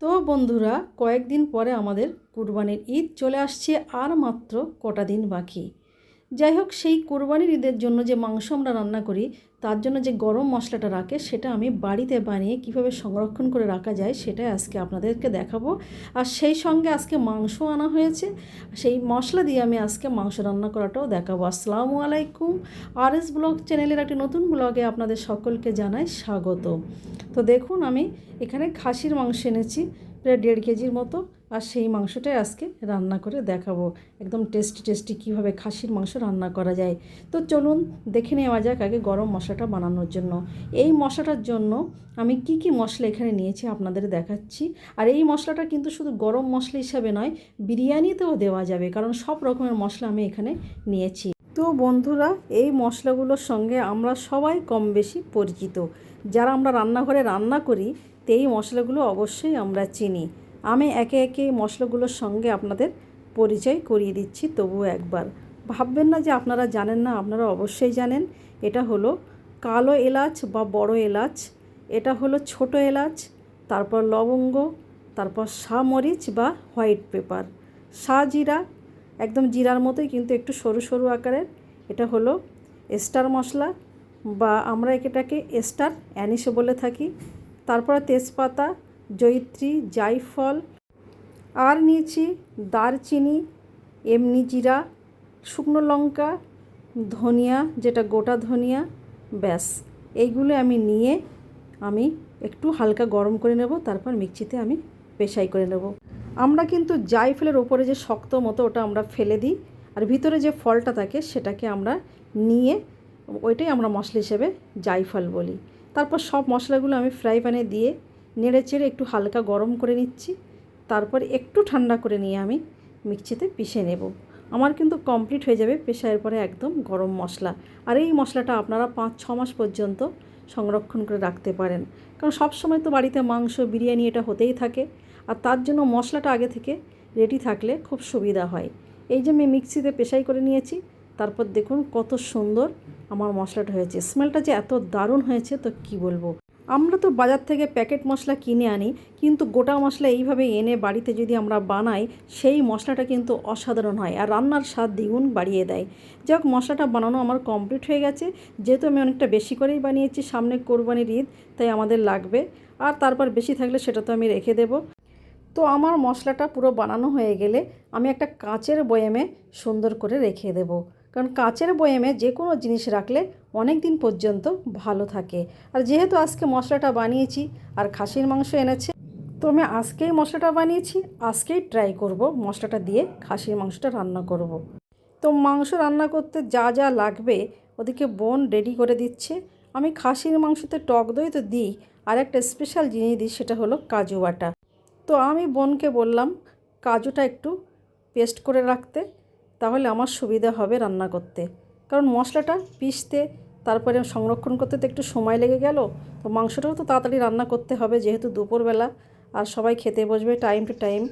তো বন্ধুরা কয়েকদিন পরে আমাদের কুরবানির ঈদ চলে আসছে আর মাত্র কটা দিন বাকি। যাই হোক সেই কুরবানির ঈদের জন্য যে মাংস আমরা রান্না করি, তার জন্য যে গরম মশলাটা রাখে, সেটা আমি বাড়িতে বানিয়ে কীভাবে সংরক্ষণ করে রাখা যায়, সেটাই আজকে আপনাদেরকে দেখাবো। আর সেই সঙ্গে আজকে মাংস আনা হয়েছে। সেই মশলা দিয়ে আমি আজকে মাংস রান্না করাটাও দেখাবো। আসসালামু আলাইকুম। আর এস ব্লগ চ্যানেলের একটি নতুন ব্লগে আপনাদের সকলকে জানাই স্বাগত। তো দেখুন, আমি এখানে খাসির মাংস এনেছি, প্রায় দেড় কেজির মতো। আর সেই মাংসটাই আজকে রান্না করে দেখাবো। একদম টেস্টি টেস্টি কীভাবে খাসির মাংস রান্না করা যায়। তো চলুন দেখে নেওয়া যাক আগে গরম মশলাটা বানানোর জন্য। এই মশলাটার জন্য আমি কি কি মশলা এখানে নিয়েছি আপনাদের দেখাচ্ছি। আর এই মশলাটা কিন্তু শুধু গরম মশলা হিসাবে নয়, বিরিয়ানিতেও দেওয়া যাবে, কারণ সব রকমের মশলা আমি এখানে নিয়েছি। তো বন্ধুরা, এই মশলাগুলোর সঙ্গে আমরা সবাই কম বেশি পরিচিত। যারা আমরা রান্নাঘরে রান্না করি, তো এই মশলাগুলো অবশ্যই আমরা চিনি। আমি একে একে মশলাগুলোর সঙ্গে আপনাদের পরিচয় করিয়ে দিচ্ছি, তবুও একবার। ভাববেন না যে আপনারা জানেন না, আপনারা অবশ্যই জানেন। এটা হলো কালো এলাচ বা বড় এলাচ, এটা হলো ছোট এলাচ, তারপর লবঙ্গ, তারপর মরিচ বা হোয়াইট পেপার। জিরা একদম জিরার মতোই কিন্তু একটু সরু সরু আকারের। এটা হলো স্টার মশলা বা আমরা এটাকে স্টার অ্যানিসও বলে থাকি। তারপরে তেজপাতা জয়িত্রী জায়ফল আর নিয়েছি দারচিনি এমনি জিরা শুকনো লঙ্কা, ধনিয়া, যেটা গোটা ধনিয়া, ব্যাস। এইগুলো আমি নিয়ে আমি একটু হালকা গরম করে নেব, তারপর মিক্সিতে আমি পেশাই করে নেব। আমরা কিন্তু জাইফলের ওপরে যে শক্ত মতো ওটা আমরা ফেলে দিই, আর ভিতরে যে ফলটা থাকে সেটাকে আমরা নিয়ে ওইটাই আমরা মশলা হিসেবে জাইফল বলি। তারপর সব মশলাগুলো আমি ফ্রাই প্যানে দিয়ে নেড়ে চেড়ে একটু হালকা গরম করে নিচ্ছি। তারপর একটু ঠান্ডা করে নিয়ে আমি মিক্সিতে পিষে নেব। আমার কিন্তু কমপ্লিট হয়ে যাবে পেশায়ের পরে একদম গরম মশলা। আর এই মশলাটা আপনারা পাঁচ, ছ মাস পর্যন্ত সংরক্ষণ করে রাখতে পারেন। কারণ সব সময় তো বাড়িতে মাংস, বিরিয়ানি এটা হতেই থাকে। আর তার জন্য মশলাটা আগে থেকে রেডি থাকলে খুব সুবিধা হয়। এই যে আমি মিক্সিতে পেশাই করে নিয়েছি, তারপর দেখুন কত সুন্দর আমার মশলাটা হয়েছে। স্মেলটা যে এত দারুণ হয়েছে, তো কি বলব? আমরা তো বাজার থেকে প্যাকেট মশলা কিনে আনি, কিন্তু গোটা মশলা এইভাবে এনে বাড়িতে যদি আমরা বানাই, সেই মশলাটা কিন্তু অসাধারণ হয় আর রান্নার স্বাদ দ্বিগুণ বাড়িয়ে দেয়। যাই মশলাটা বানানো আমার কমপ্লিট হয়ে গেছে। যেহেতু আমি অনেকটা বেশি করেই বানিয়েছি, সামনে কোরবানির ঈদ, তাই আমাদের লাগবে। আর তারপর বেশি থাকলে সেটা তো আমি রেখে দেবো। তো আমার মশলাটা পুরো বানানো হয়ে গেলে আমি একটা কাঁচের বয়ামে সুন্দর করে রেখে দেবো। কারণ কাঁচের বয়ামে যে কোনো জিনিস রাখলে অনেক দিন পর্যন্ত ভালো থাকে। আর যেহেতু আজকে মশলাটা বানিয়েছি আর খাসির মাংস এনেছে, তো আমি আজকেই মশলাটা বানিয়েছি, আজকেই ট্রাই করব মশলাটা দিয়ে খাসির মাংসটা রান্না করব। তো মাংস রান্না করতে যা যা লাগবে ওদিকে বোন রেডি করে দিচ্ছে। আমি খাসির মাংসতে টক দই তো দিই, আর একটা স্পেশাল জিনিস দিই সেটা হলো কাজু বাটা। তো আমি বোনকে বললাম, কাজুটা একটু পেস্ট করে রাখতে। তাহলে আমার সুবিধা হবে রান্না করতে। কারণ মশলাটা পিষতে, তারপরে সংরক্ষণ করতে তো একটু সময় লেগে গেল। তো মাংসটাও তো তাড়াতাড়ি রান্না করতে হবে যেহেতু দুপুরবেলা। আর সবাই খেতে বসবে টাইম টু টাইম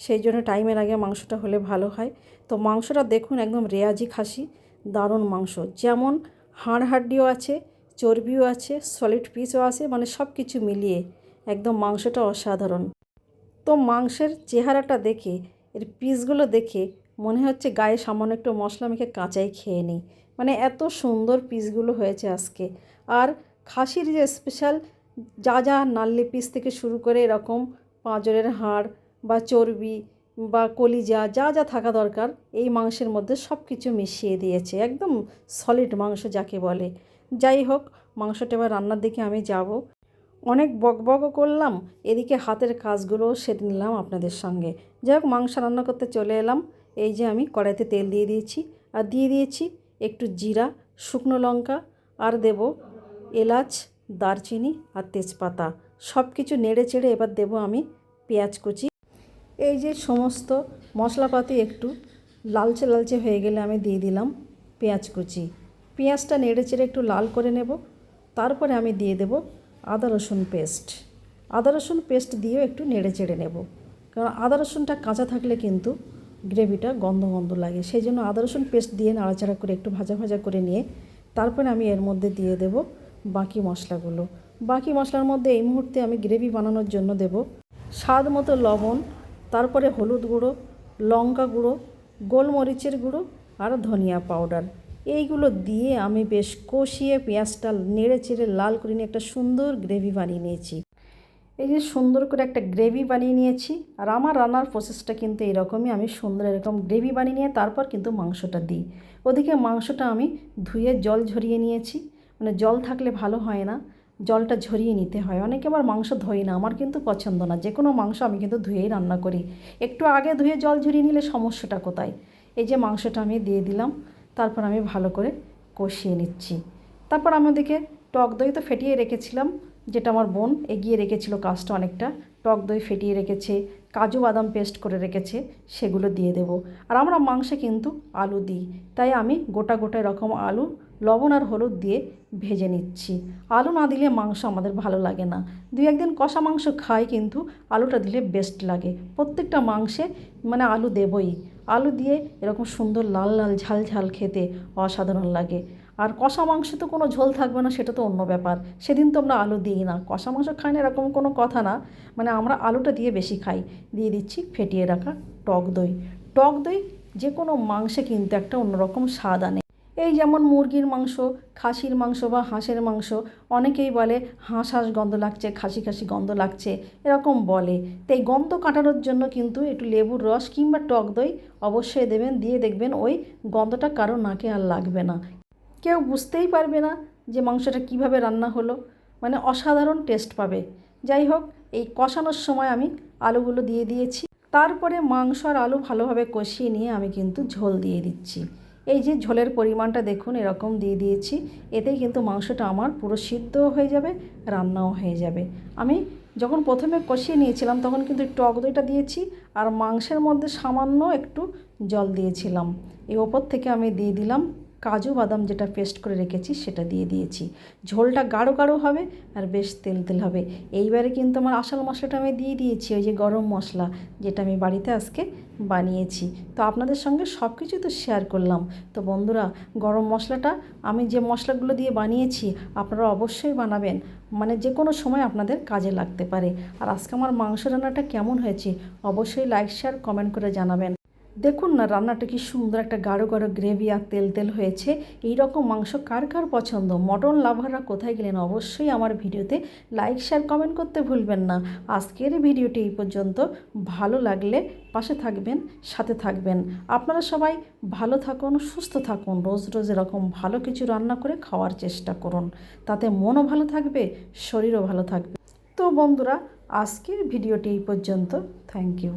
সেই জন্য টাইমের আগে মাংসটা হলে ভালো হয়। তো মাংসটা দেখুন একদম রেয়াজি খাসি, দারুণ মাংস। যেমন হাড় হাড্ডিও আছে, চর্বিও আছে সলিড পিসও আছে মানে সব কিছু মিলিয়ে একদম মাংসটা অসাধারণ। তো মাংসের চেহারাটা দেখে, এর পিসগুলো দেখে মনে হচ্ছে গায়ে সামান্য একটু মশলা মেখে কাঁচাই খেয়ে নিই। মানে এত সুন্দর পিসগুলো হয়েছে আজকে। আর খাসির যে স্পেশাল যা যা নাল্লি পিস থেকে শুরু করে এরকম পাঁজরের হাড় বা চর্বি বা কলিজা যা যা থাকা দরকার, এই মাংসের মধ্যে সব কিছু মিশিয়ে দিয়েছে। একদম সলিড মাংস যাকে বলে। যাই হোক, মাংসটা এবার রান্নার দিকে আমি যাব। অনেক বকবকও করলাম, এদিকে হাতের কাজগুলোও সেরে নিলাম আপনাদের সঙ্গে। যাই হোক, মাংস রান্না করতে চলে এলাম। এই যে আমি কড়াইতে তেল দিয়ে দিয়েছি। আর দিয়ে দিয়েছি একটু জিরা, শুকনো লঙ্কা, আর দেব এলাচ, দারচিনি আর তেজপাতা। সব কিছু নেড়ে চেড়ে এবার দেব আমি পেঁয়াজ কুচি। এই যে সমস্ত মশলাপাতি একটু লালচে লালচে হয়ে গেলে আমি দিয়ে দিলাম পেঁয়াজ কুচি। পেঁয়াজটা নেড়ে চেড়ে একটু লাল করে নেব। তারপরে আমি দিয়ে দেব আদা, রসুন পেস্ট। আদা, রসুন পেস্ট দিয়েও একটু নেড়ে চেড়ে নেব। কারণ আদা, রসুনটা কাঁচা থাকলে কিন্তু গ্রেভিটা গন্ধ গন্ধ লাগে। সেই জন্য আদা, রসুন পেস্ট দিয়ে নাড়াচাড়া করে একটু ভাজা ভাজা করে নিয়ে তারপরে আমি এর মধ্যে দিয়ে দেব বাকি মশলাগুলো। বাকি মশলার মধ্যে এই মুহূর্তে আমি গ্রেভি বানানোর জন্য দেব স্বাদ মতো লবণ, তারপরে হলুদ গুঁড়ো, লঙ্কা গুঁড়ো, গোলমরিচের গুঁড়ো আর ধনিয়া পাউডার। এইগুলো দিয়ে আমি বেশ কষিয়ে পেঁয়াজটা নেড়ে চেড়ে লাল করে নিয়ে একটা সুন্দর গ্রেভি বানিয়ে নিয়েছি। এই যে সুন্দর করে একটা গ্রেভি বানিয়ে নিয়েছি। আর আমার রান্নার প্রসেসটা কিন্তু এরকমই আমি সুন্দর এরকম গ্রেভি বানিয়ে নিয়ে তারপর কিন্তু মাংসটা দিই। ওদিকে মাংসটা আমি ধুয়ে জল ঝরিয়ে নিয়েছি। মানে জল থাকলে ভালো হয় না। জলটা ঝরিয়ে নিতে হয়। অনেকে আবার মাংস ধোয় না। আমার কিন্তু পছন্দ না। যে কোনো মাংস আমি কিন্তু ধুয়েই রান্না করি। একটু আগে ধুয়ে জল ঝরিয়ে নিলে সমস্যাটা কোথায়? এই যে মাংসটা আমি দিয়ে দিলাম। তারপর আমি ভালো করে কষিয়ে নিচ্ছি। তারপর আমি ওদিকে টক দই তো ফেটিয়ে রেখেছিলাম। যেটা আমার বোন এগিয়ে রেখেছিল কাজটা অনেকটা, টক দই ফেটিয়ে রেখেছে, কাজু বাদাম পেস্ট করে রেখেছে, সেগুলো দিয়ে দেবো। আর আমরা মাংসে কিন্তু আলু দিই, তাই আমি গোটা গোটা এরকম আলু, লবণ আর হলুদ দিয়ে ভেজে নিচ্ছি। আলু না দিলে মাংস আমাদের ভালো লাগে না। দুই একদিন কষা মাংস খাই কিন্তু আলুটা দিলে বেস্ট লাগে। প্রত্যেকটা মাংসে মানে আলু দেবই। আলু দিয়ে এরকম সুন্দর লাল লাল ঝাল ঝাল খেতে অসাধারণ লাগে। আর কষা মাংস তো কোনো ঝোল থাকবে না, সেটা তো অন্য ব্যাপার। সেদিন তো আমরা আলু দিই না। কষা মাংস খাই না এরকম কোনো কথা না। মানে আমরা আলুটা দিয়ে বেশি খাই। দিয়ে দিচ্ছি ফেটিয়ে রাখা টক দই। টক দই যে কোনো মাংসে কিন্তু একটা অন্যরকম স্বাদ আনে। এই যেমন মুরগির মাংস, খাসির মাংস বা হাঁসের মাংস, অনেকেই বলে হাঁস হাঁস গন্ধ লাগছে, খাসি খাসি গন্ধ লাগছে, এরকম বলে। তো এই গন্ধ কাটানোর জন্য কিন্তু একটু লেবুর রস কিংবা টক দই অবশ্যই দেবেন। দিয়ে দেখবেন ওই গন্ধটা কারও নাকে আর লাগবে না। কেউ বুঝতেই পারবে না যে মাংসটা কীভাবে রান্না হলো। মানে অসাধারণ টেস্ট পাবে। যাই হোক, এই কষানোর সময় আমি আলুগুলো দিয়ে দিয়েছি। তারপরে মাংস আর আলু ভালোভাবে কষিয়ে নিয়ে আমি কিন্তু ঝোল দিয়ে দিচ্ছি। এই যে ঝোলের পরিমাণটা দেখুন, এরকম দিয়ে দিয়েছি। এতেই কিন্তু মাংসটা আমার পুরো সিদ্ধও হয়ে যাবে, রান্নাও হয়ে যাবে। আমি যখন প্রথমে কষিয়ে নিয়েছিলাম, তখন কিন্তু টক দইটা দিয়েছি আর মাংসের মধ্যে সামান্য একটু জল দিয়েছিলাম। এই ওপর থেকে আমি দিয়ে দিলাম কাজু বাদাম যেটা পেস্ট করে রেখেছি, সেটা দিয়ে দিয়েছি। ঝোলটা গাঢ় গাঢ় হবে আর বেশ তেল তেল হবে। এইবারে কিন্তু আমার আসল মশলাটা আমি দিয়ে দিয়েছি, ওই যে গরম মশলা যেটা আমি বাড়িতে আজকে বানিয়েছি। তো আপনাদের সঙ্গে সব কিছু তো শেয়ার করলাম। তো বন্ধুরা, গরম মশলাটা আমি যে মশলাগুলো দিয়ে বানিয়েছি, আপনারা অবশ্যই বানাবেন। মানে যে কোনো সময় আপনাদের কাজে লাগতে পারে। আর আজকে আমার মাংস রান্নাটা কেমন হয়েছে, অবশ্যই লাইক শেয়ার কমেন্ট করে জানাবেন। দেখুন না রান্নাটা কি সুন্দর একটা গাঢ় গাঢ় গ্রেভি আর তেল তেল হয়েছে। এই রকম মাংস কার কার পছন্দ? মটন লাভাররা কোথায় গেলেন? অবশ্যই আমার ভিডিওতে লাইক শেয়ার কমেন্ট করতে ভুলবেন না। আজকের ভিডিওটি এই পর্যন্ত। ভালো লাগলে পাশে থাকবেন, সাথে থাকবেন। আপনারা সবাই ভালো থাকুন, সুস্থ থাকুন। রোজ রোজ এরকম ভালো কিছু রান্না করে খাওয়ার চেষ্টা করুন। তাতে মনও ভালো থাকবে, শরীরও ভালো থাকবে। তো বন্ধুরা, আজকের ভিডিওটি এই পর্যন্ত। Thank you